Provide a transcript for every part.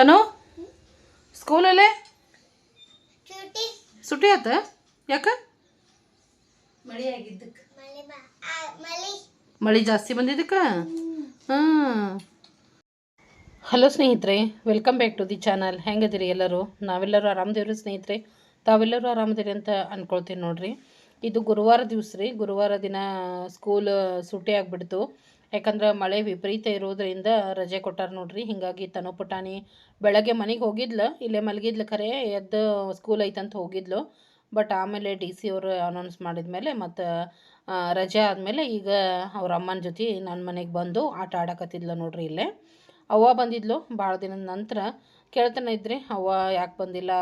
ತನು? ಸ್ಕೂಲಲ್ಲೇ? ಸುಟಿ ಆತ? ಯಾಕ? ಮಳಿ ಆಗಿದ್ದಕ್ಕೆ ಮಳೆ ಬಾ ಮಳೆ. ಮಳೆ ಜಾಸ್ತಿ ಬಂದಿದ್ದಕ್ಕ? ಹಾಂ. ಹಲೋ ಸ್ನೇಹಿತರೆ welcome back to the channel. ಹೆಂಗದಿರಿ ಎಲ್ಲರೂ? ನಾವೆಲ್ಲರೂ ಆರಾಮದೇವ್ರಿ ಸ್ನೇಹಿತರೆ? ತಾವೆಲ್ಲರೂ ಆರಾಮದಿರಿ ಅಂತ ಅನ್ಕೊಳ್ತೀನಿ ನೋಡ್ರಿ. ಇದು ಗುರುವಾರ ದಿವಸ ರೀ, ಗುರುವಾರ ದಿನ ಸ್ಕೂಲ್ ಸೂಟಿ ಆಗಿಬಿಡ್ತು. ಯಾಕಂದ್ರೆ ಮಳೆ ವಿಪರೀತ ಇರೋದ್ರಿಂದ ರಜೆ ಕೊಟ್ಟಾರ ನೋಡ್ರಿ, ಹಿಂಗಾಗಿ ತನು ಪುಟಾಣಿ ಬೆಳಗ್ಗೆ ಮನೆಗೆ ಹೋಗಿದ್ಲು, ಇಲ್ಲೇ ಮಲಗಿದ್ಲು ಖರೆ, ಎದ್ದು ಸ್ಕೂಲ್ ಐತಂತ ಹೋಗಿದ್ಲು. ಬಟ್ ಆಮೇಲೆ ಡಿ ಸಿ ಅವರು ಅನೌನ್ಸ್ ಮಾಡಿದ್ಮೇಲೆ ಮತ್ತು ರಜೆ ಆದಮೇಲೆ ಈಗ ಅವ್ರ ಅಮ್ಮನ ಜೊತೆ ನನ್ನ ಮನೆಗೆ ಬಂದು ಆಟ ಆಡಕತ್ತಿದ್ಲು ನೋಡ್ರಿ ಇಲ್ಲೇ. ಅವ್ವ ಬಂದಿದ್ಲು ಭಾಳ ದಿನದ ನಂತರ. ಕೇಳ್ತಾನೆ ಇದ್ರಿ ಅವ್ವ ಯಾಕೆ ಬಂದಿಲ್ಲ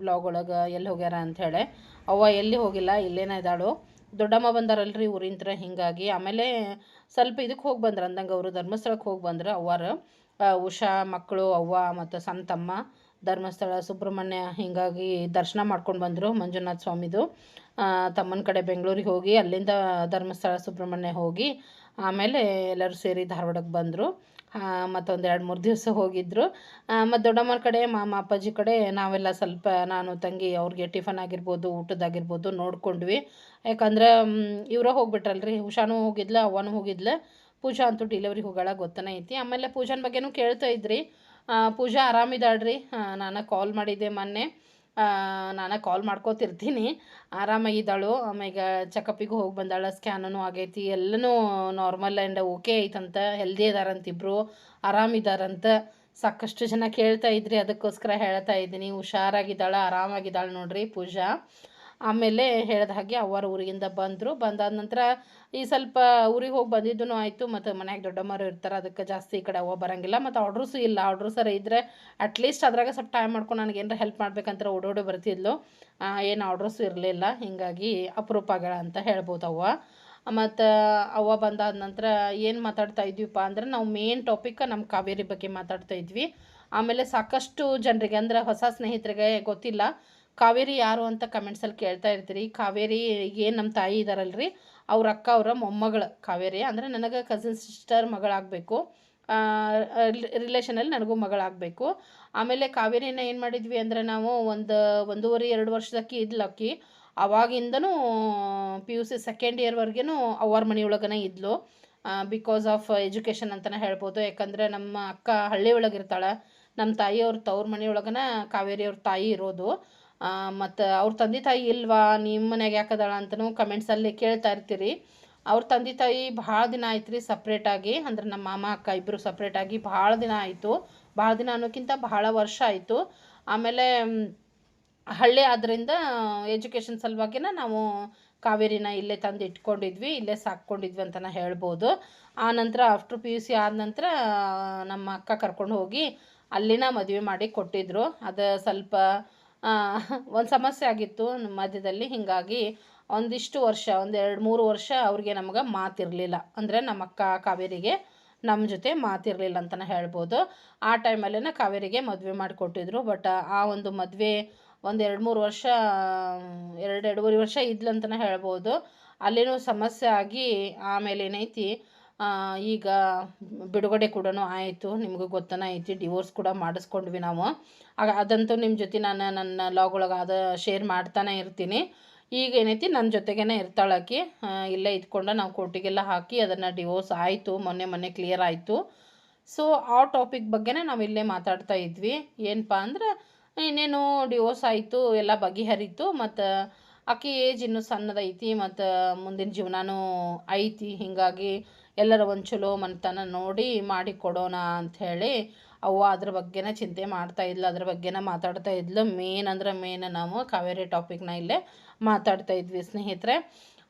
ಬ್ಲಾಗ್ ಒಳಗೆ ಎಲ್ಲಿ ಹೋಗ್ಯಾರ ಅಂಥೇಳಿ ಅವ್ವ ಎಲ್ಲಿ ಹೋಗಿಲ್ಲ, ಇಲ್ಲೇನ ಇದ್ದಾಳು. ದೊಡ್ಡಮ್ಮ ಬಂದಾರಲ್ರಿ ಊರಿಂತ್ರ, ಹಿಂಗಾಗಿ. ಆಮೇಲೆ ಸ್ವಲ್ಪ ಇದಕ್ಕೆ ಹೋಗಿ ಬಂದ್ರು ಅಂದಂಗೆ ಅವರು ಧರ್ಮಸ್ಥಳಕ್ಕೆ ಹೋಗಿ ಬಂದ್ರು ಅವ್ವಾರ. ಉಷಾ ಮಕ್ಕಳು ಅವ್ವ ಮತ್ತು ಸಣ್ಣ ತಮ್ಮ ಧರ್ಮಸ್ಥಳ, ಸುಬ್ರಹ್ಮಣ್ಯ ಹಿಂಗಾಗಿ ದರ್ಶನ ಮಾಡ್ಕೊಂಡು ಬಂದರು ಮಂಜುನಾಥ ಸ್ವಾಮಿದು. ತಮ್ಮನ ಕಡೆ ಬೆಂಗಳೂರಿಗೆ ಹೋಗಿ ಅಲ್ಲಿಂದ ಧರ್ಮಸ್ಥಳ, ಸುಬ್ರಹ್ಮಣ್ಯ ಹೋಗಿ ಆಮೇಲೆ ಎಲ್ಲರೂ ಸೇರಿ ಧಾರವಾಡಕ್ಕೆ ಬಂದರು. ಮತ್ತೊಂದು ಎರಡು ಮೂರು ದಿವಸ ಹೋಗಿದ್ದರು ಮತ್ತು ದೊಡ್ಡಮ್ಮನ ಕಡೆ, ಮಾಮ, ಅಪ್ಪಾಜಿ ಕಡೆ ನಾವೆಲ್ಲ ಸ್ವಲ್ಪ ನಾನು, ತಂಗಿ ಅವ್ರಿಗೆ ಟಿಫನ್ ಆಗಿರ್ಬೋದು ಊಟದಾಗಿರ್ಬೋದು ನೋಡ್ಕೊಂಡ್ವಿ. ಯಾಕಂದ್ರೆ ಇವರ ಹೋಗ್ಬಿಟ್ರಲ್ರಿ. ಉಷಾನೂ ಹೋಗಿದ್ಲ, ಅವ್ವನೂ ಹೋಗಿದ್ಲ. ಪೂಜಾ ಅಂತೂ ಡಿಲಿವರಿ ಹೋಗೋಳ ಗೊತ್ತನೇ ಐತಿ. ಆಮೇಲೆ ಪೂಜಾನ ಬಗ್ಗೆನೂ ಕೇಳ್ತಾ ಇದ್ರಿ. ಪೂಜಾ ಆರಾಮಿದ್ದಾಳ್ರಿ ನಾನು ಕಾಲ್ ಮಾಡಿದ್ದೆ ಮೊನ್ನೆ. ನಾನು ಕಾಲ್ ಮಾಡ್ಕೋತಿರ್ತೀನಿ. ಆರಾಮಾಗಿದ್ದಾಳು. ಆಮೇಲೆ ಚೆಕಪ್ಪಿಗೂ ಹೋಗಿ ಬಂದಾಳ. ಸ್ಕ್ಯಾನೂ ಆಗೈತಿ. ಎಲ್ಲನೂ ನಾರ್ಮಲ್ ಆ್ಯಂಡ್ ಓಕೆ ಐತಂತ. ಹೆಲ್ದಿ ಇದಾರಂತ ಇಬ್ಬರು ಆರಾಮಿದಾರಂತ. ಸಾಕಷ್ಟು ಜನ ಕೇಳ್ತಾ ಇದ್ರಿ. ಅದಕ್ಕೋಸ್ಕರ ಹೇಳ್ತಾ ಇದ್ದೀನಿ. ಹುಷಾರಾಗಿದ್ದಾಳೆ. ಆರಾಮಾಗಿದ್ದಾಳೆ ನೋಡ್ರಿ ಪೂಜಾ. ಆಮೇಲೆ ಹೇಳ್ದ ಹಾಗೆ ಅವ್ವಾರ ಊರಿಗಿಂದ ಬಂದರು. ಬಂದಾದ ನಂತರ ಈ ಸ್ವಲ್ಪ ಊರಿಗೆ ಹೋಗಿ ಬಂದಿದ್ದೂ ಆಯಿತು. ಮತ್ತು ಮನ್ಯಾಗ ದೊಡ್ಡಮ್ಮರು ಇರ್ತಾರೆ, ಅದಕ್ಕೆ ಜಾಸ್ತಿ ಈ ಕಡೆ ಅವ್ವ ಬರೋಂಗಿಲ್ಲ. ಮತ್ತು ಆರ್ಡ್ರಸ್ಸು ಇಲ್ಲ. ಆರ್ಡ್ರಸರ ಇದ್ದರೆ ಅಟ್ಲೀಸ್ಟ್ ಅದ್ರಾಗ ಸ್ವಲ್ಪ ಟೈಮ್ ಮಾಡ್ಕೊಂಡು ನನಗೆ ಏನಾರ ಹೆಲ್ಪ್ ಮಾಡ್ಬೇಕಂತ ಓಡೋಡಿ ಬರ್ತಿದ್ಲು. ಏನು ಆರ್ಡ್ರಸ್ಸು ಇರಲಿಲ್ಲ. ಹೀಗಾಗಿ ಅಪರೂಪ ಆಗ್ಯಾಳ ಅಂತ ಹೇಳ್ಬೋದು ಅವ್ವ. ಮತ್ತು ಅವ್ವ ಬಂದಾದ ನಂತರ ಏನು ಮಾತಾಡ್ತಾ ಇದ್ವಿಪ್ಪ ಅಂದ್ರೆ ನಾವು ಮೇನ್ ಟಾಪಿಕ್ ನಮ್ಮ ಕಾವೇರಿ ಬಗ್ಗೆ ಮಾತಾಡ್ತಾ ಇದ್ವಿ. ಆಮೇಲೆ ಸಾಕಷ್ಟು ಜನರಿಗೆ ಅಂದ್ರೆ ಹೊಸ ಸ್ನೇಹಿತರಿಗೆ ಗೊತ್ತಿಲ್ಲ. ಕಾವೇರಿ ಯಾರು ಅಂತ ಕಮೆಂಟ್ಸಲ್ಲಿ ಕೇಳ್ತಾ ಇರ್ತೀರಿ. ಕಾವೇರಿ ಏನು ನಮ್ಮ ತಾಯಿ ಇದ್ದಾರಲ್ರಿ ಅವ್ರ ಅಕ್ಕ, ಅವರ ಮೊಮ್ಮಗಳು ಕಾವೇರಿ. ಅಂದರೆ ನನಗೆ ಕಸಿನ್ ಸಿಸ್ಟರ್ ಮಗಳಾಗಬೇಕು. ರಿಲೇಷನಲ್ಲಿ ನನಗೂ ಮಗಳಾಗಬೇಕು. ಆಮೇಲೆ ಕಾವೇರಿನ ಏನು ಮಾಡಿದ್ವಿ ಅಂದರೆ ನಾವು ಒಂದು, ಒಂದೂವರೆ, ಎರಡು ವರ್ಷದಕ್ಕಿ ಇದ್ಲಕ್ಕಿ ಅವಾಗಿಂದನೂ ಪಿ ಯು ಸಿ ಸೆಕೆಂಡ್ ಇಯರ್ವರೆಗೂ ಅವ್ರ ಮನೆಯೊಳಗನೇ ಇದ್ಲು. ಬಿಕಾಸ್ ಆಫ್ ಎಜುಕೇಷನ್ ಅಂತಲೇ ಹೇಳ್ಬೋದು. ಯಾಕಂದರೆ ನಮ್ಮ ಅಕ್ಕ ಹಳ್ಳಿ ಒಳಗಿರ್ತಾಳೆ. ನಮ್ಮ ತಾಯಿಯವ್ರ ತವ್ರ ಮನೆಯೊಳಗನ ಕಾವೇರಿ ಅವ್ರ ತಾಯಿ ಇರೋದು. ಮತ್ತು ಅವ್ರ ತಂದೆ ತಾಯಿ ಇಲ್ವಾ ನಿಮ್ಮ ಮನೆಗೆ ಯಾಕದಾಳ ಅಂತನೂ ಕಮೆಂಟ್ಸಲ್ಲಿ ಕೇಳ್ತಾ ಇರ್ತೀರಿ. ಅವ್ರ ತಂದೆ ತಾಯಿ ಭಾಳ ದಿನ ಆಯ್ತು ರೀ ಸಪ್ರೇಟಾಗಿ ಅಂದ್ರೆ ನಮ್ಮ ಮಾಮ, ಅಕ್ಕ ಇಬ್ಬರು ಸಪ್ರೇಟಾಗಿ ಭಾಳ ದಿನ ಆಯಿತು. ಭಾಳ ದಿನ ಅನ್ನೋಕ್ಕಿಂತ ಭಾಳ ವರ್ಷ ಆಯಿತು. ಆಮೇಲೆ ಹಳ್ಳಿ ಆದ್ದರಿಂದ ಎಜುಕೇಷನ್ ಸಲುವಾಗಿನ ನಾವು ಕಾವೇರಿನ ಇಲ್ಲೇ ತಂದು ಇಟ್ಕೊಂಡಿದ್ವಿ, ಇಲ್ಲೇ ಸಾಕ್ಕೊಂಡಿದ್ವಿ ಅಂತಲೇ ಹೇಳ್ಬೋದು. ಆ ನಂತರ ಆಫ್ಟರ್ ಪಿ ಯು ಸಿ ಆದ ನಂತರ ನಮ್ಮ ಅಕ್ಕ ಕರ್ಕೊಂಡು ಹೋಗಿ ಅಲ್ಲಿನ ಮದುವೆ ಮಾಡಿ ಕೊಟ್ಟಿದ್ರು. ಅದು ಸ್ವಲ್ಪ ಒಂದು ಸಮಸ್ಯೆ ಆಗಿತ್ತು ಮಧ್ಯದಲ್ಲಿ. ಹೀಗಾಗಿ ಒಂದಿಷ್ಟು ವರ್ಷ, ಒಂದು ಎರಡು ಮೂರು ವರ್ಷ ಅವ್ರಿಗೆ ನಮ್ಗೆ ಮಾತಿರಲಿಲ್ಲ. ಅಂದರೆ ನಮ್ಮ ಅಕ್ಕ ಕಾವೇರಿಗೆ ನಮ್ಮ ಜೊತೆ ಮಾತಿರಲಿಲ್ಲ ಅಂತಲೇ ಹೇಳ್ಬೋದು. ಆ ಟೈಮಲ್ಲೇ ಕಾವೇರಿಗೆ ಮದುವೆ ಮಾಡಿಕೊಟ್ಟಿದ್ರು. ಬಟ್ ಆ ಒಂದು ಮದುವೆ ಒಂದು ಎರಡು ಮೂರು ವರ್ಷ, ಎರಡು ಎರಡೂವರೆ ವರ್ಷ ಇದ್ಲಂತಲೇ ಹೇಳ್ಬೋದು. ಅಲ್ಲಿನೂ ಸಮಸ್ಯೆ ಆಗಿ ಆಮೇಲೆ ಏನೈತಿ ಈಗ ಬಿಡುಗಡೆ ಕೂಡ ಆಯಿತು. ನಿಮಗೂ ಗೊತ್ತನ ಐತಿ ಡಿವೋರ್ಸ್ ಕೂಡ ಮಾಡಿಸ್ಕೊಂಡ್ವಿ ನಾವು. ಆಗ ಅದಂತೂ ನಿಮ್ಮ ಜೊತೆ ನಾನು ನನ್ನ ಲಾಗ್ ಒಳಗೆ ಅದು ಶೇರ್ ಮಾಡ್ತಾನೆ ಇರ್ತೀನಿ. ಈಗ ಏನೈತಿ ನನ್ನ ಜೊತೆಗೇನೆ ಇರ್ತಾಳಾಕಿ ಇಲ್ಲೇ ಇದ್ಕೊಂಡು ನಾವು ಕೋರ್ಟಿಗೆಲ್ಲ ಹಾಕಿ ಅದನ್ನು ಡಿವೋರ್ಸ್ ಆಯಿತು, ಮೊನ್ನೆ ಮೊನ್ನೆ ಕ್ಲಿಯರ್ ಆಯಿತು. ಸೊ ಆ ಟಾಪಿಕ್ ಬಗ್ಗೆನೇ ನಾವು ಇಲ್ಲೇ ಮಾತಾಡ್ತಾ ಇದ್ವಿ. ಏನಪ್ಪ ಅಂದ್ರೆ, ಇನ್ನೇನು ಡಿವೋರ್ಸ್ ಆಯಿತು, ಎಲ್ಲ ಬಗೆಹರಿತು, ಮತ್ತು ಆಕೆ ಏಜ್ ಇನ್ನೂ ಸಣ್ಣದೈತಿ, ಮತ್ತು ಮುಂದಿನ ಜೀವನವೂ ಐತಿ. ಹೀಗಾಗಿ ಎಲ್ಲರ ಒಂದು ಚಲೋ ಮನೆತನ ನೋಡಿ ಮಾಡಿ ಕೊಡೋಣ ಅಂಥೇಳಿ ಅವ್ವ ಅದ್ರ ಬಗ್ಗೆನೇ ಚಿಂತೆ ಮಾಡ್ತಾ ಇದ್ಲು, ಅದ್ರ ಬಗ್ಗೆನೇ ಮಾತಾಡ್ತಾ ಇದ್ಲು. ಮೇನ್ ಅಂದ್ರೆ ಮೇನ್ ನಾವು ಕಾವೇರಿ ಟಾಪಿಕ್ನ ಇಲ್ಲೇ ಮಾತಾಡ್ತಾ ಇದ್ವಿ ಸ್ನೇಹಿತರೆ.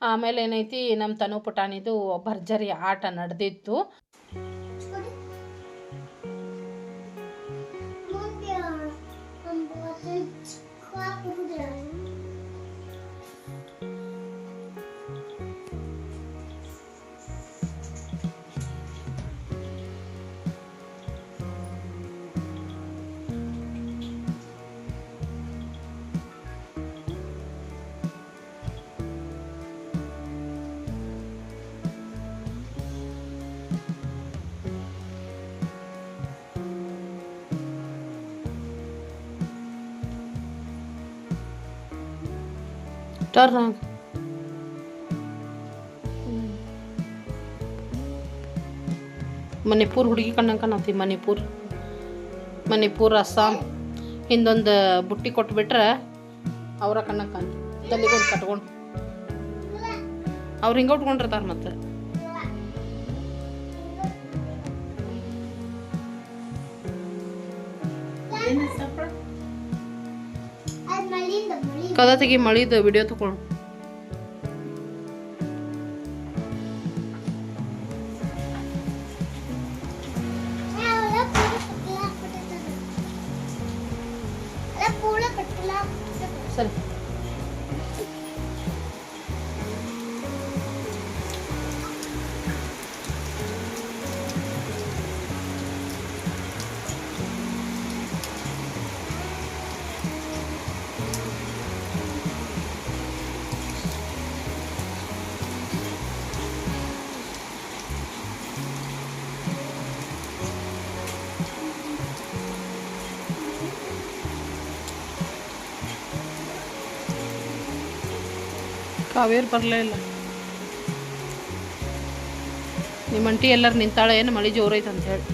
ಆಮೇಲೆ ಏನೈತಿ ನಮ್ಮ ತನು ಪುಟಾಣಿದು ಭರ್ಜರಿ ಆಟ ನಡೆದಿತ್ತು. ಟರ್ನ್ ಆಗ ಮಣಿಪುರ್ ಹುಡುಗಿ ಕಣ್ಣಂಗೆ ಕಾಣತಿ ಮಣಿಪುರ್. ಮಣಿಪುರ್ ಅಸ್ಸಾಂ. ಹಿಂದೊಂದು ಬುಟ್ಟಿ ಕೊಟ್ಬಿಟ್ರೆ ಅವರ ಕಣ್ಣಂಗೆ ಕಾಣ್ತಿ ತಲೆಗೊಂದು ಕಟ್ಕೊಂಡು. ಅವ್ರು ಹಿಂಗೆ ಉಟ್ಕೊಂಡಿರ್ತಾರೆ ಮತ್ತೆ? ಕದ ತೆಗಿ ಮಳಿದು ವಿಡಿಯೋ ತಗೊಂಡು ಕಾವೇರಿ ಬರಲೇ ಇಲ್ಲ. ನಿಮ್ಮ ಅಂಟಿ ಎಲ್ಲರೂ ನಿಂತಾಳೆ ಏನು ಮಳೆ ಜೋರೈತೆ ಅಂತ ಹೇಳಿ.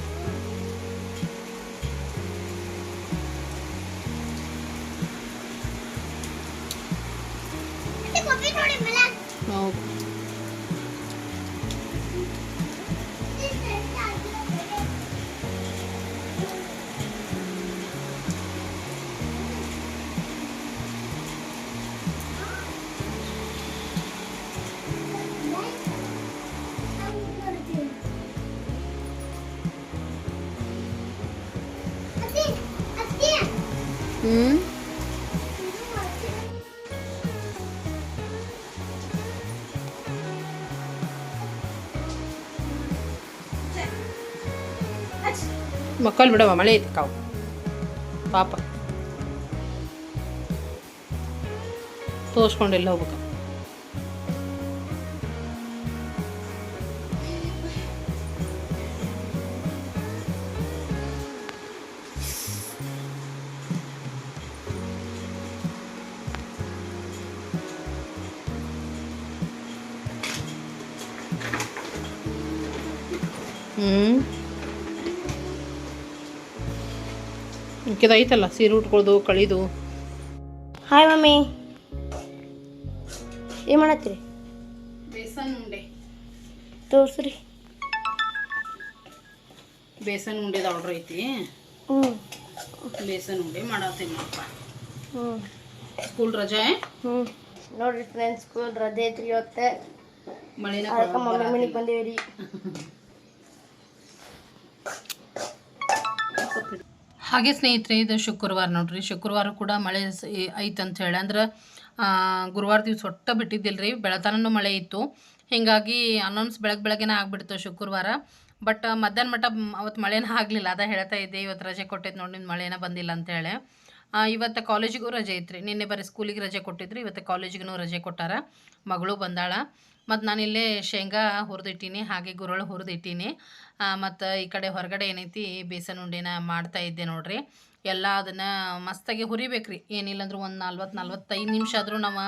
ಮಕ್ಕಳು ಬಿಡವ ಮಳೆ ಐತಿ ಕಾವು ಪಾಪ ತೋರ್ಸ್ಕೊಂಡಿಲ್ಲ ಹೋಗ್ಬೇಕು ಹ್ಞೂ ಐತಲ್ಲ ಸೀರೆ ಉಟ್ಕೊಳ್ದು ಕಳಿದು. Hi mummy. ಏನು ಮಾಡತ್ತೀರಿ? ಬೇಸನ್ ಉಂಡೆ. ತೋರ್ಸ್ರಿ. ಬೇಸನ್ ಉಂಡೆದ ಆರ್ಡ್ರ್ ಐತಿ. ಹ್ಞೂ ಬೇಸನ್ ಉಂಡೆ ಮಾಡತ್ತೀನಿ ಹ್ಞೂ ಸ್ಕೂಲ್ ರಜೆ? ಹ್ಞೂ ನೋಡ್ರಿ ಫ್ರೆಂಡ್ಸ್ ಸ್ಕೂಲ್ ರಜೆ ಐತ್ರಿ ಇವತ್ತೆ. ಮಳೆನ ಅದಕ್ಕೆ ಮಮ್ಮಿ ಮನೆಗೆ ಬಂದೇವಿ ರೀ ಹಾಗೆ ಸ್ನೇಹಿತರೆ, ಇದು ಶುಕ್ರವಾರ ನೋಡ್ರಿ. ಶುಕ್ರವಾರ ಕೂಡ ಮಳೆ ಐತೆ ಅಂತ ಹೇಳಿ. ಅಂದ್ರೆ ಗುರುವಾರ ದಿವಸ ಒಟ್ಟ ಬಿಟ್ಟಿದ್ದಿಲ್ಲ ರೀ ಬೆಳತನೂ ಮಳೆ ಇತ್ತು. ಹೀಗಾಗಿ ಅನೌನ್ಸ್ ಬೆಳಗ್ಗೆ ಬೆಳಗ್ಗೆನೇ ಆಗಿಬಿಡ್ತು ಶುಕ್ರವಾರ. ಬಟ್ ಮಧ್ಯಾಹ್ನ ಮಟ್ಟ ಅವತ್ತು ಮಳೆನ ಆಗಲಿಲ್ಲ. ಅದ ಹೇಳ್ತಾ ಇದ್ದೆ. ಇವತ್ತು ರಜೆ ಕೊಟ್ಟಿದ್ದು ನೋಡಿ ನಿನ್ನ ಮಳೆನ ಬಂದಿಲ್ಲ ಅಂತೇಳಿ ಇವತ್ತು ಕಾಲೇಜಿಗೂ ರಜೆ ಐತ್ರಿ. ನಿನ್ನೆ ಬರೀ ಸ್ಕೂಲಿಗೆ ರಜೆ ಕೊಟ್ಟಿದ್ರು. ಇವತ್ತು ಕಾಲೇಜಿಗೂ ರಜೆ ಕೊಟ್ಟಾರ. ಮಗಳು ಬಂದಾಳ. ಮತ್ತು ನಾನಿಲ್ಲೇ ಶೇಂಗಾ ಹುರಿದಿಟ್ಟೀನಿ, ಹಾಗೆ ಗುರುಳು ಹುರಿದಿಟ್ಟೀನಿ. ಮತ್ತು ಈ ಕಡೆ ಹೊರಗಡೆ ಏನೈತಿ ಬೇಸನ್ ಉಂಡೆನ ಮಾಡ್ತಾ ಇದ್ದೆ ನೋಡ್ರಿ. ಎಲ್ಲ ಅದನ್ನು ಮಸ್ತಾಗಿ ಹುರಿಬೇಕ್ರಿ. ಏನಿಲ್ಲ ಅಂದ್ರೆ ಒಂದು ನಲ್ವತ್ತು, ನಲ್ವತ್ತೈದು ನಿಮಿಷ ಆದರೂ ನಾವು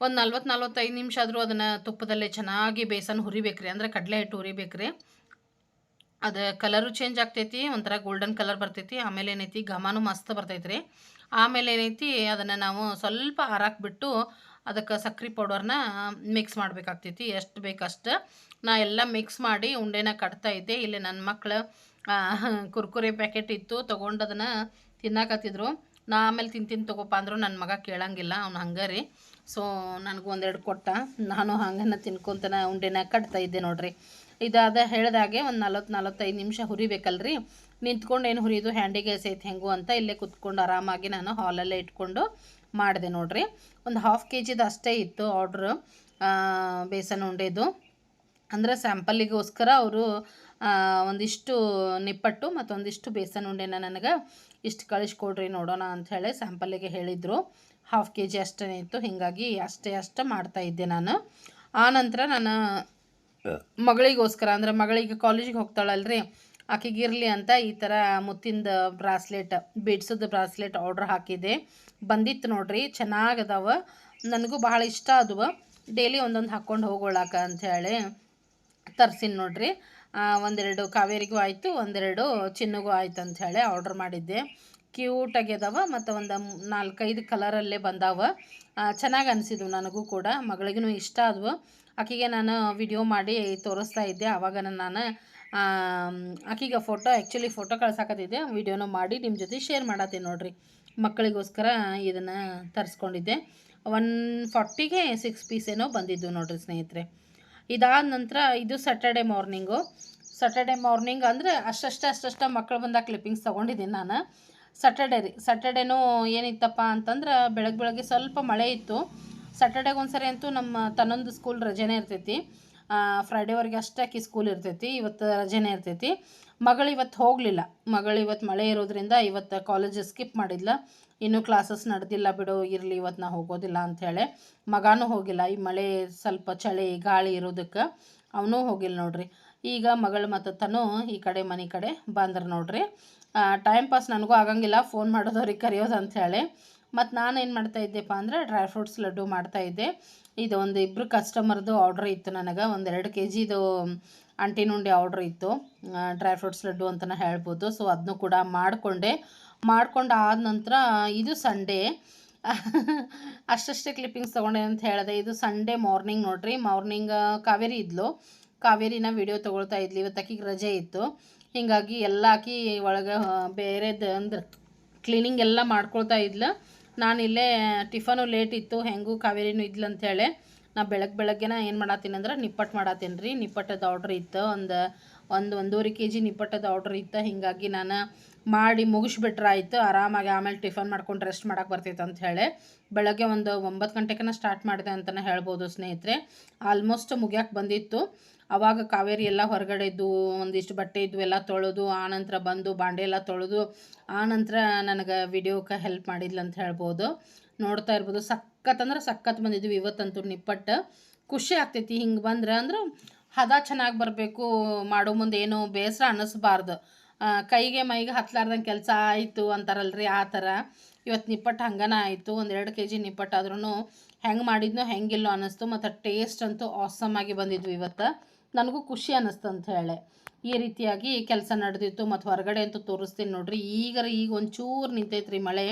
ಒಂದು ನಲ್ವತ್ತು, ನಲ್ವತ್ತೈದು ನಿಮಿಷ ಆದರೂ ಅದನ್ನು ತುಪ್ಪದಲ್ಲೇ ಚೆನ್ನಾಗಿ ಬೇಸನ್ ಹುರಿಬೇಕ್ರಿ. ಅಂದ್ರೆ ಕಡಲೆ ಹಿಟ್ಟು ಹುರಿಬೇಕ್ರಿ. ಅದು ಕಲರು ಚೇಂಜ್ ಆಗ್ತೈತಿ, ಒಂಥರ ಗೋಲ್ಡನ್ ಕಲರ್ ಬರ್ತೈತಿ. ಆಮೇಲೆ ಏನೈತಿ ಘಮನೂ ಮಸ್ತ್ ಬರ್ತೈತಿ ರೀ ಆಮೇಲೆ ಏನೈತಿ ಅದನ್ನು ನಾವು ಸ್ವಲ್ಪ ಹಾರಾಕ್ಬಿಟ್ಟು ಅದಕ್ಕೆ ಸಕ್ಕರೆ ಪೌಡರ್ನ ಮಿಕ್ಸ್ ಮಾಡಬೇಕಾಗ್ತೈತಿ. ಎಷ್ಟು ಬೇಕಷ್ಟು. ನಾ ಎಲ್ಲ ಮಿಕ್ಸ್ ಮಾಡಿ ಉಂಡೆನ ಕಟ್ತಾ ಇದ್ದೆ. ಇಲ್ಲಿ ನನ್ನ ಮಕ್ಳು ಆ, ಕುರ್ಕುರೆ ಪ್ಯಾಕೆಟ್ ಇತ್ತು. ತೊಗೊಂಡು ಅದನ್ನು ತಿನ್ನಾಕತ್ತಿದ್ರು. ನಾ ಆಮೇಲೆ ತಿಂತೀನಿ ತಗೋಪ್ಪ ಅಂದರು ನನ್ನ ಮಗ ಕೇಳಂಗಿಲ್ಲ. ಅವ್ನು ಹಂಗೆ ರೀ ಸೊ ನನಗೂ ಒಂದೆರಡು ಕೊಟ್ಟ. ನಾನು ಹಂಗನ ತಿನ್ಕೊತನ ಉಂಡೆನ ಕಟ್ತಾ ಇದ್ದೆ ನೋಡ್ರಿ. ಇದಾದ ಹೇಳಿದಾಗೆ ಒಂದು ನಲ್ವತ್ತು ನಲ್ವತ್ತೈದು ನಿಮಿಷ ಹುರಿಬೇಕಲ್ರಿ. ನಿಂತ್ಕೊಂಡು ಏನು ಹುರಿಯೋದು? ಹ್ಯಾಂಡಿಗೆ ಐತೆ ಹೆಂಗು ಅಂತ ಇಲ್ಲೇ ಕುತ್ಕೊಂಡು ಆರಾಮಾಗಿ ನಾನು ಹಾಲಲ್ಲೇ ಇಟ್ಕೊಂಡು ಮಾಡಿದೆ ನೋಡಿರಿ. ಒಂದು ಹಾಫ್ ಕೆ ಜಿದು ಅಷ್ಟೇ ಇತ್ತು ಆರ್ಡ್ರ್ ಬೇಸನ್ ಉಂಡೆದು. ಅಂದರೆ ಸ್ಯಾಂಪಲ್ಲಿಗೋಸ್ಕರ ಅವರು ಒಂದಿಷ್ಟು ನಿಪ್ಪಟ್ಟು ಮತ್ತೊಂದಿಷ್ಟು ಬೇಸನ್ ಉಂಡೆನ ನನಗೆ ಇಷ್ಟು ಕಳಿಸ್ಕೊಡ್ರಿ ನೋಡೋಣ ಅಂಥೇಳಿ ಸ್ಯಾಂಪಲ್ಲಿಗೆ ಹೇಳಿದರು. ಹಾಫ್ ಕೆ ಜಿ ಅಷ್ಟೇ ಇತ್ತು. ಹೀಗಾಗಿ ಅಷ್ಟೇ ಅಷ್ಟೇ ಮಾಡ್ತಾ ಇದ್ದೆ ನಾನು. ಆನಂತರ ನಾನು ಮಗಳಿಗೋಸ್ಕರ ಅಂದರೆ ಮಗಳಿಗೆ ಕಾಲೇಜಿಗೆ ಹೋಗ್ತಾಳಲ್ರಿ. ಆಕೆಗಿರಲಿ ಅಂತ ಈ ಥರ ಮುತ್ತಿಂದ ಬ್ರಾಸ್ಲೆಟ್, ಬಿಡ್ಸದ ಬ್ರಾಸ್ಲೆಟ್ ಆರ್ಡ್ರ್ ಹಾಕಿದೆ ಬಂದಿತ್ತು ನೋಡ್ರಿ, ಚೆನ್ನಾಗದಾವ. ನನಗೂ ಭಾಳ ಇಷ್ಟ ಅದುವ ಡೈಲಿ ಒಂದೊಂದು ಹಾಕ್ಕೊಂಡು ಹೋಗೋಳಾಕ ಅಂಥೇಳಿ ತರ್ಸಿನಿ ನೋಡ್ರಿ. ಒಂದೆರಡು ಕಾವೇರಿಗೂ ಆಯಿತು, ಒಂದೆರಡು ಚಿನ್ನಗೂ ಆಯ್ತು ಅಂಥೇಳಿ ಆರ್ಡ್ರ್ ಮಾಡಿದ್ದೆ. ಕ್ಯೂಟ್ ಅದಾವ ಮತ್ತು ಒಂದು ನಾಲ್ಕೈದು ಕಲರಲ್ಲೇ ಬಂದಾವ. ಚೆನ್ನಾಗಿ ಅನಿಸಿದ್ವು ನನಗೂ ಕೂಡ. ಮಗಳಿಗೂ ಇಷ್ಟ ಆದವು. ಆಕೆಗೆ ನಾನು ವಿಡಿಯೋ ಮಾಡಿ ತೋರಿಸ್ತಾ ಇದ್ದೆ. ಆವಾಗ ನಾನು ಆಕಿಗೆ ಫೋಟೋ ಆ್ಯಕ್ಚುಲಿ ಫೋಟೋ ಕಳ್ಸಾಕತ್ತಿದ್ದೆ. ವೀಡಿಯೋನ ಮಾಡಿ ನಿಮ್ಮ ಜೊತೆ ಶೇರ್ ಮಾಡತ್ತೀನಿ ನೋಡಿರಿ. ಮಕ್ಕಳಿಗೋಸ್ಕರ ಇದನ್ನು ತರಿಸ್ಕೊಂಡಿದ್ದೆ. ಒನ್ ಫಾರ್ಟಿಗೆ ಸಿಕ್ಸ್ ಪೀಸ್ ಏನೋ ಬಂದಿದ್ದು ನೋಡಿರಿ ಸ್ನೇಹಿತರೆ. ಇದಾದ ನಂತರ ಇದು ಸ್ಯಾಟರ್ಡೆ ಮಾರ್ನಿಂಗು ಸ್ಯಾಟರ್ಡೆ ಮಾರ್ನಿಂಗ್ ಅಂದರೆ ಅಷ್ಟಷ್ಟೇ ಅಷ್ಟಷ್ಟೇ ಮಕ್ಕಳು ಬಂದಾಗ ಕ್ಲಿಪ್ಪಿಂಗ್ಸ್ ತೊಗೊಂಡಿದ್ದೀನಿ ನಾನು. ಸ್ಯಾಟರ್ಡೆ ರೀ. ಸ್ಯಾಟರ್ಡೇನೂ ಏನಿತ್ತಪ್ಪ ಅಂತಂದ್ರೆ ಬೆಳಗ್ಗೆ ಬೆಳಗ್ಗೆ ಸ್ವಲ್ಪ ಮಳೆ ಇತ್ತು. ಸ್ಯಾಟರ್ಡೆಗೆ ಒಂದ್ಸರಿ ಅಂತೂ ನಮ್ಮ ತನ್ನೊಂದು ಸ್ಕೂಲ್ ರಜೆನೇ ಇರ್ತೈತಿ. ಫ್ರೈಡೇವರೆಗೆ ಅಷ್ಟೇ ಆಕಿ ಸ್ಕೂಲ್ ಇರ್ತೈತಿ, ಇವತ್ತು ರಜೆನೇ ಇರ್ತೈತಿ. ಮಗಳು ಇವತ್ತು ಹೋಗಲಿಲ್ಲ. ಮಗಳು ಇವತ್ತು ಮಳೆ ಇರೋದ್ರಿಂದ ಇವತ್ತು ಕಾಲೇಜ್ ಸ್ಕಿಪ್ ಮಾಡಿದ್ಲ. ಇನ್ನೂ ಕ್ಲಾಸಸ್ ನಡೆದಿಲ್ಲ ಬಿಡು, ಇರಲಿ ಇವತ್ತು ನಾ ಹೋಗೋದಿಲ್ಲ ಅಂಥೇಳಿ ಮಗಾನೂ ಹೋಗಿಲ್ಲ. ಈ ಮಳೆ ಸ್ವಲ್ಪ ಚಳಿ, ಗಾಳಿ ಇರೋದಕ್ಕೆ ಅವನೂ ಹೋಗಿಲ್ಲ ನೋಡ್ರಿ. ಈಗ ಮಗಳು ಮತ್ತು ತನು ಈ ಕಡೆ, ಮನೆ ಕಡೆ ಬಂದ್ರೆ ನೋಡ್ರಿ. ಟೈಮ್ ಪಾಸ್ ನನಗೂ ಆಗಂಗಿಲ್ಲ. ಫೋನ್ ಮಾಡೋದವ್ರಿಗೆ ಕರೆಯೋದು ಅಂಥೇಳಿ ಮತ್ತು ನಾನು ಏನು ಮಾಡ್ತಾ ಇದ್ದೆಪ್ಪ ಅಂದರೆ ಡ್ರೈ ಫ್ರೂಟ್ಸ್ ಲಡ್ಡು ಮಾಡ್ತಾ ಇದ್ದೆ. ಇದು ಒಂದು ಇಬ್ಬರು ಕಸ್ಟಮರ್ದು ಆರ್ಡ್ರ್ ಇತ್ತು ನನಗೆ. ಒಂದು ಎರಡು ಕೆ ಜಿದು ಅಂಟಿನುಂಡಿ ಆರ್ಡ್ರ್ ಇತ್ತು. ಡ್ರೈ ಫ್ರೂಟ್ಸ್ ಲಡ್ಡು ಅಂತಲೇ ಹೇಳ್ಬೋದು. ಸೊ ಅದನ್ನು ಕೂಡ ಮಾಡಿಕೊಂಡೆ. ಮಾಡ್ಕೊಂಡು ಆದ ನಂತರ ಇದು ಸಂಡೇ ಅಷ್ಟಷ್ಟೇ ಕ್ಲಿಪ್ಪಿಂಗ್ಸ್ ತೊಗೊಂಡೆ ಅಂತ ಹೇಳಿದೆ. ಇದು ಸಂಡೇ ಮಾರ್ನಿಂಗ್ ನೋಡ್ರಿ. ಮಾರ್ನಿಂಗ್ ಕಾವೇರಿ ಇದ್ಲು. ಕಾವೇರಿನ ವಿಡಿಯೋ ತೊಗೊಳ್ತಾ ಇದ್ಲಿ. ಇವತ್ತು ಆಕಿಗೆ ರಜೆ ಇತ್ತು. ಹೀಗಾಗಿ ಎಲ್ಲ ಆಕಿ ಒಳಗೆ ಬೇರೆದು ಅಂದ್ರೆ ಕ್ಲೀನಿಂಗ್ ಎಲ್ಲ ಮಾಡ್ಕೊಳ್ತಾ ಇದ್ಲು. ನಾನು ಇಲ್ಲೇ ಟಿಫನು ಲೇಟ್ ಇತ್ತು, ಹೆಂಗೂ ಕಾವೇರಿನೂ ಇದ್ಲು ಅಂಥೇಳಿ ನಾ ಬೆಳಗ್ಗೆ ಬೆಳಗ್ಗೆನ ಏನು ಮಾಡತ್ತೀನಿ ಅಂದ್ರೆ ನಿಪ್ಪಟ್ಟು ಮಾಡತ್ತೀನಿ ರೀ. ನಿಪ್ಪಟ್ಟದ ಆರ್ಡ್ರ್ ಇತ್ತು, ಒಂದು ಒಂದು ಒಂದೂವರೆ ಕೆ ಜಿ ನಿಪ್ಪಟ್ಟದ ಆರ್ಡ್ರ್ ಇತ್ತು. ಹೀಗಾಗಿ ನಾನು ಮಾಡಿ ಮುಗಿಸ್ಬಿಟ್ರೆ ಆಯಿತು, ಆರಾಮಾಗಿ ಆಮೇಲೆ ಟಿಫನ್ ಮಾಡ್ಕೊಂಡು ರೆಸ್ಟ್ ಮಾಡೋಕ್ಕೆ ಬರ್ತೈತೆ ಅಂತ ಹೇಳಿ ಬೆಳಗ್ಗೆ ಒಂದು ಒಂಬತ್ತು ಗಂಟೆಗೆ ಸ್ಟಾರ್ಟ್ ಮಾಡಿದೆ ಅಂತಲೇ ಹೇಳ್ಬೋದು ಸ್ನೇಹಿತರೆ. ಆಲ್ಮೋಸ್ಟ್ ಮುಗಿಯೋಕೆ ಬಂದಿತ್ತು. ಆವಾಗ ಕಾವೇರಿ ಎಲ್ಲ ಹೊರಗಡೆ ಇದ್ದು, ಒಂದಿಷ್ಟು ಬಟ್ಟೆ ಇದ್ದು, ಎಲ್ಲ ತೊಳೆದು ಆನಂತರ ಬಂದು ಬಾಂಡೆ ಎಲ್ಲ ತೊಳೆದು ಆನಂತರ ನನಗೆ ವಿಡಿಯೋಕ್ಕೆ ಹೆಲ್ಪ್ ಮಾಡಿದ್ಲು ಅಂತ ಹೇಳ್ಬೋದು. ನೋಡ್ತಾ ಇರ್ಬೋದು, ಸಖತ್ ಅಂದ್ರೆ ಸಖತ್ ಬಂದಿದ್ವಿ ಇವತ್ತಂತೂ ನಿಪ್ಪಟ್ಟು. ಖುಷಿ ಆಗ್ತೈತಿ ಹಿಂಗೆ ಬಂದ್ರೆ ಅಂದ್ರೆ ಹದ ಚೆನ್ನಾಗಿ ಬರಬೇಕು, ಮಾಡೋ ಮುಂದೆ ಏನು ಬೇಸರ ಅನ್ನಿಸ್ಬಾರ್ದು. ಕೈಗೆ ಮೈಗೆ ಹತ್ತಲಾರ್ದಂಗೆ ಕೆಲಸ ಆಯಿತು ಅಂತಾರಲ್ರಿ ಆ ಥರ. ಇವತ್ತು ನಿಪ್ಪಟ್ಟು ಹಂಗನ ಆಯಿತು. ಒಂದು ಎರಡು ಕೆ ಜಿ ನಿಪ್ಪಟ್ಟು ಆದ್ರೂ ಹೆಂಗೆ ಮಾಡಿದ್ನೋ ಹೆಂಗಿಲ್ಲೋ ಅನ್ನಿಸ್ತು. ಮತ್ತು ಟೇಸ್ಟ್ ಅಂತೂ ಆಸಮ್ ಆಗಿ ಬಂದಿದ್ವು ಇವತ್ತು. ನನಗೂ ಖುಷಿ ಅನ್ನಿಸ್ತು ಅಂತ ಹೇಳಿ. ಈ ರೀತಿಯಾಗಿ ಕೆಲಸ ನಡೆದಿತ್ತು. ಮತ್ತು ಹೊರಗಡೆ ಅಂತೂ ತೋರಿಸ್ತೀನಿ ನೋಡ್ರಿ. ಈಗರ ಈಗ ಒಂಚೂರು ನಿಂತೈತ್ರಿ ಮಳೆ.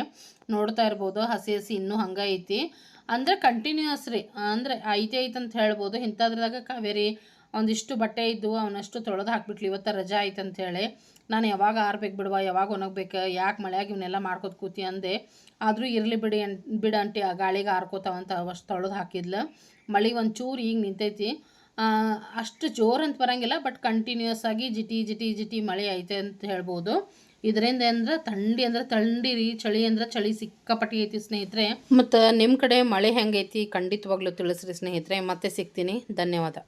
ನೋಡ್ತಾ ಇರ್ಬೋದು. ಹಸಿ ಹಸಿ ಇನ್ನೂ ಹಂಗೆ ಐತಿ. ಅಂದರೆ ಕಂಟಿನ್ಯೂಯಸ್ ರೀ. ಅಂದರೆ ಐತೆ ಐತೆ ಅಂತ ಹೇಳ್ಬೋದು. ಇಂಥದ್ರದಾಗ ಕಾವೇರಿ ಒಂದಿಷ್ಟು ಬಟ್ಟೆ ಇದ್ದು ಅವನಷ್ಟು ತೊಳೆದು ಹಾಕ್ಬಿಟ್ಲಿ. ಇವತ್ತು ರಜಾ ಐತೆ ಅಂತೇಳಿ ನಾನು ಯಾವಾಗ ಆರ್ಬೇಕು ಬಿಡುವ, ಯಾವಾಗ ಒಣಗ್ಬೇಕು, ಯಾಕೆ ಮಳೆಯಾಗಿ ಇವನ್ನೆಲ್ಲ ಮಾಡ್ಕೋತ ಕೂತಿ ಅಂದೆ, ಆದರೂ ಇರಲಿ ಬಿಡಿ ಬಿಡು ಅಂಟಿ ಆ ಗಾಳಿಗೆ ಆರ್ಕೋತಾವಂತ ಅವಷ್ಟು ತೊಳೆದು ಹಾಕಿದ್ಲು. ಮಳೆ ಒಂಚೂರು ಈಗ ನಿಂತೈತಿ. ಅಷ್ಟು ಜೋರು ಅಂತ ಬರಂಗಿಲ್ಲ, ಬಟ್ ಕಂಟಿನ್ಯೂಸ್ ಆಗಿ ಜಿಟಿ ಜಿಟಿ ಜಿಟಿ ಮಳೆ ಐತೆ ಅಂತ ಹೇಳ್ಬೋದು. ಇದರಿಂದ ಅಂದ್ರೆ ಥಂಡಿ ಅಂದ್ರೆ ಥಂಡಿ ರೀ, ಚಳಿ ಅಂದ್ರೆ ಚಳಿ ಸಿಕ್ಕಾಪಟ್ಟಿ ಐತಿ ಸ್ನೇಹಿತರೆ. ಮತ್ತು ನಿಮ್ಮ ಕಡೆ ಮಳೆ ಹೆಂಗೈತಿ ಖಂಡಿತವಾಗ್ಲೂ ತಿಳಿಸ್ರಿ ಸ್ನೇಹಿತರೆ, ಮತ್ತೆ ಸಿಗ್ತೀನಿ. ಧನ್ಯವಾದ.